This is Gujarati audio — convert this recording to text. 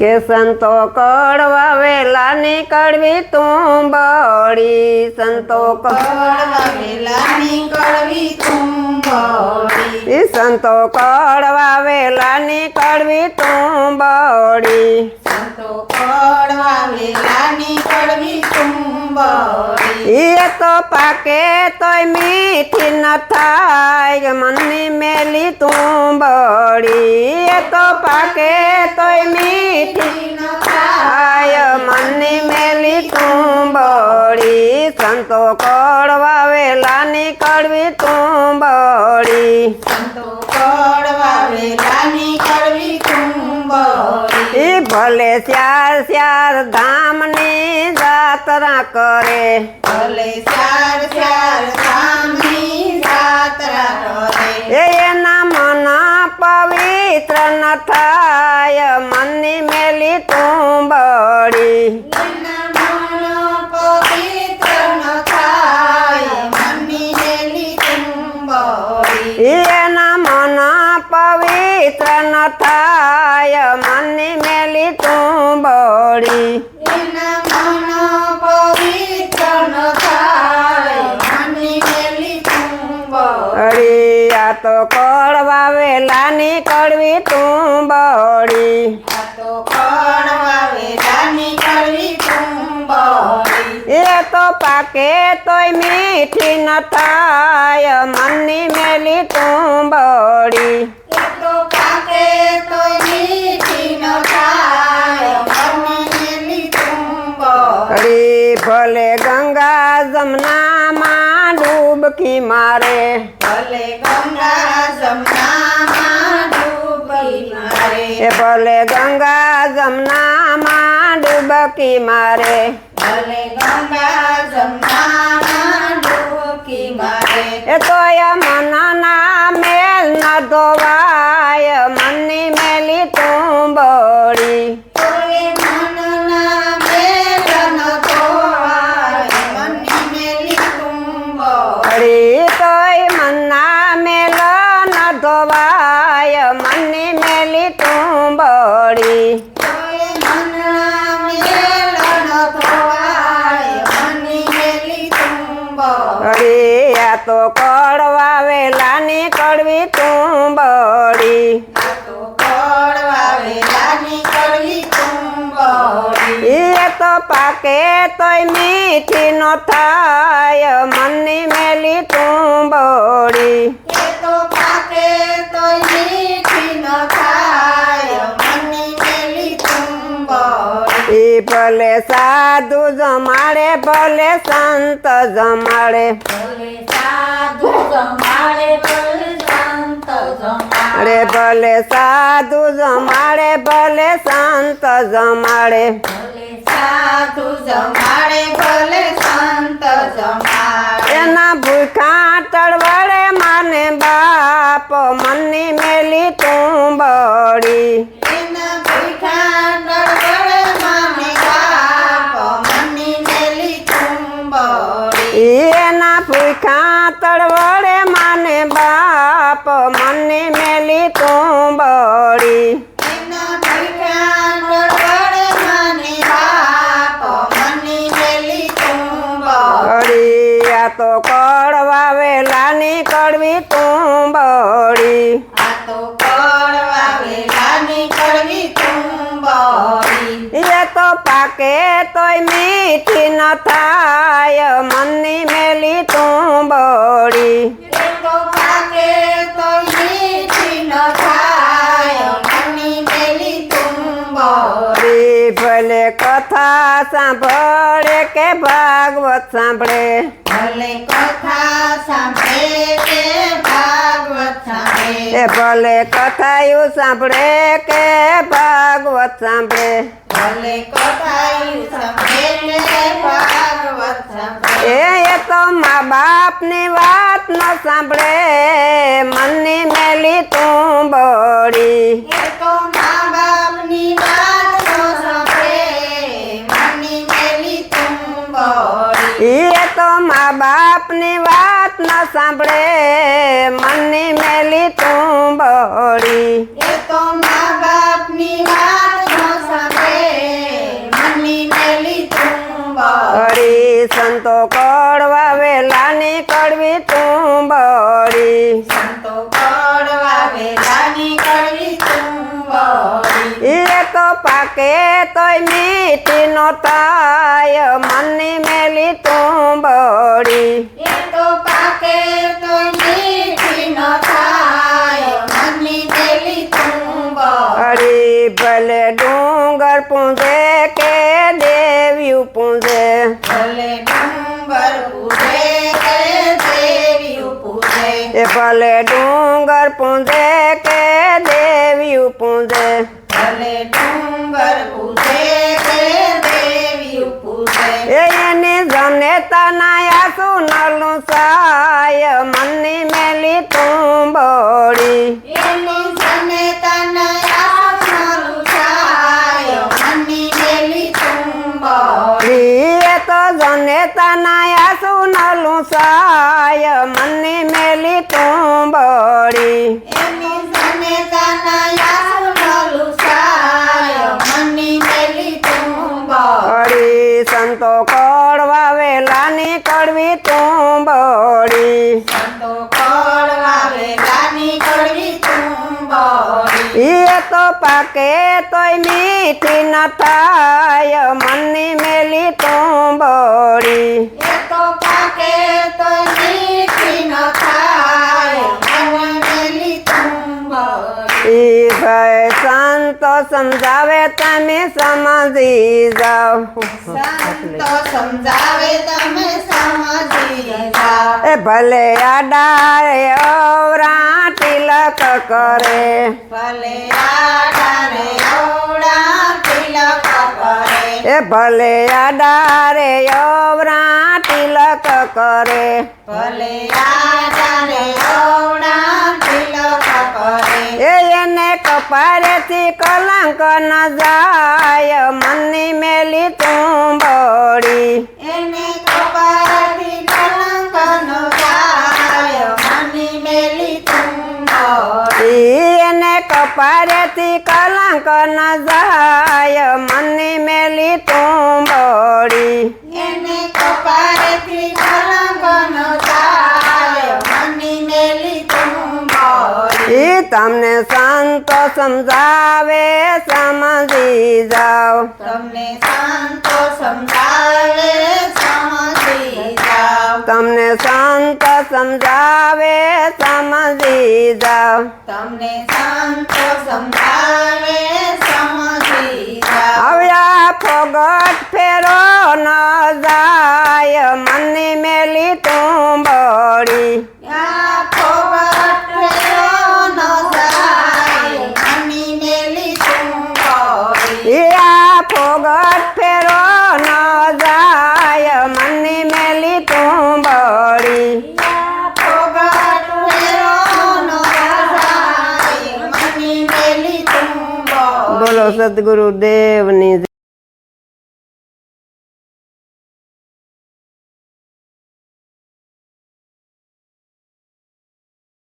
કે સંતો કડવા વેલા નીકળવી તું બળી સંતો કડવા વેલા નીકળવી તું બળી સંતો કડવા વેલા નીકળવી તું બળી સંતો કડવા વેલા નીકળવી તુંબડી એ તો પાકે તોય મીઠી ન થાય. મનની મેલી તું બળી એ તો પાકે તોય મીઠી ન થાય. મનની મેલી તું બળી સંતો કડવા વેલા નીકળવી તું બળી સંતો કડવા વેલાની કડવી ભલે શ્યાર શ્યાર ધામની જાત્રા કરે ભલે ચાર ચાર ધામની જાત્રા કરે એ એના મન પવિત્ર ન થાય મનની મેલી તું બળી એના મન પવિત્ર ન થાય બળી એના મન પવિત્ર ન થાય. મનની મેલી તુંબડી અરે આ તો કડવા વેલા નીકળવી તું બળી આ તો કડવા વેલાની કડવી તુંબડી એ તો પાકે તોય મીઠી ન થાય. મનની મેલી તું બળી એ તો પાકે તોય મીઠી ન થાય મનની મેલી તુંબડી અરે ભલે ગંગા જમનામાં ડૂબકી મારે. ભલે ગંગા જમનામાં ડૂબકી મારે. એ ભલે ગંગા જમનામાં ડૂબકી મારે. ભલે ગંગા જમનામાં ડૂબકી મારે. એ તોય મનના મેલ ન ધોવાય મનની મેલી તું બળી તોય મનના મેલ ન ધોવાય મનની મેલી તુંબડી અરે તોય મનના મેલ ન ધોવાય મનની મેલી તું બળી તોય મનના મેલ ન ધોવાય મનની મેલી તુંબડી અરે આ તો કડવા વેલા તો કડવી તુંબડી એ તો પાકે તોય મીઠી નો થાય મનની મેલી તું બળી એ તો પાકે તોય મીઠી ન થાય મનની મેલી તુંબડી એ ભલે સાધુ જમાડે ભલે સંત જમાડે ભલે સાધુ જમાડે ભલે સંત જમાડે અરે ભલે સાધુ જમાડે ભલે સંત જમાડે ભલે સાધુ જમાડે ભલે સંત જમાડે એના ભૂખા તળવડે માને બાપ મનની મેલી તું બળી એના ભૂખા અડી આ તો કડવા વેલા કડવી તું બળી આ તો કડવા વેલાની કડવી તુંબડી એ તો પાકે તોય મીઠી ન થાય. મનની મેલી તું બળી એ તો પાકે તો મીઠી ન થાય મનની મેલી તુંબડી રી ભલે કથા સાંભળે કે ભાગવત સાંભળે ભલે કથા સાંભળે કે ભાગવત સાંભળે એ ભલે કથાયું સાંભળે કે ભાગવત સાંભળે ભલે કથાયું સાંભળે કે ભાગવત સાંભળે એ એ તો મા બાપની વાત ન સાંભળે મનની મેલી તું બળી એ તો મા બાપની વાત નો સાંભળે મનની મેલી તુંબડી એ તો મા બાપની વાત ન સાંભળે મનની મેલી તું બળી એ તો મા બાપની વાત નો સાંભળે મેલી તું બળી હરી સંતો કડવા વેલાની કડવી તું બળી સંતો પડવા વેલાની કડવી તું બળી એ તો પાકે તોય મીઠી નો થાય. મનની મેલી તું બળી એ તો પાકે તોય મીઠી નો થાય. મનની મેલી તું બળી ભલે ડુંગર પૂંજે કે દેવ્યું પૂંજે. ભલે ડુંગર પૂંજે કે દેવ્યું પૂંજે. એ ભલે ડુંગર પૂંજે કે દેવ્યું પૂંજે. ભલે ડુંગર પૂજે કે દેવી પૂજે એ એની જનેતા નાયા સુનલું સાય મનની મેલી તું બળી એની સને તનયા મારું છાય મનની મેલી તું બળી એ તો જનેતા નાયા સુનલું સાય મનની મેલી તું બળી એની સને તનયા સુનલું છાય મનની મેલી તું બળી હરી સંતો કડવા વેલાની કડવી તું બળી સંતો કડવા વેલાની કડવી તું બળી એ તો પાકે તોય મીઠી ન થાય. મનની મેલી તું બળી એ તો પાકે તોય મીઠી ન થાય. ઈ ભાઈ સંતો સમજાવે તમે સમજી જાઓ. સંતો સમજાવે તમે સમજી જાઓ. એ ભલે આડારે ઓરા તિલક કરે. ભલે આડારે ઓરા તિલક એ ભલે આડારે અવરા તિલક કરે. ભલે આડારે અવડા તિલક કરે. એ એને કપારેથી કલંક ન જાય મનની મેલી તું બળી એને કપાળથી કલંક ન જાય મની મેલી તું બળી ઈ એને કપારેથી કલંક ન જાય મનની મેલી તું બળી એને કપાળથી કલંક ન જાય મની મેલી તું બળી તમને સંતો સમજાવે સમજી જાઓ. તમને સંતો સમજાવે સમજી જાઓ તમને સંત સમજાવે સમજી જાઓ તમને સંતો સમજાવે સમજી જાઓ આવ્યા ફોગટ ફેરો ન જાય મનની મેલી તું જાય મની મેલી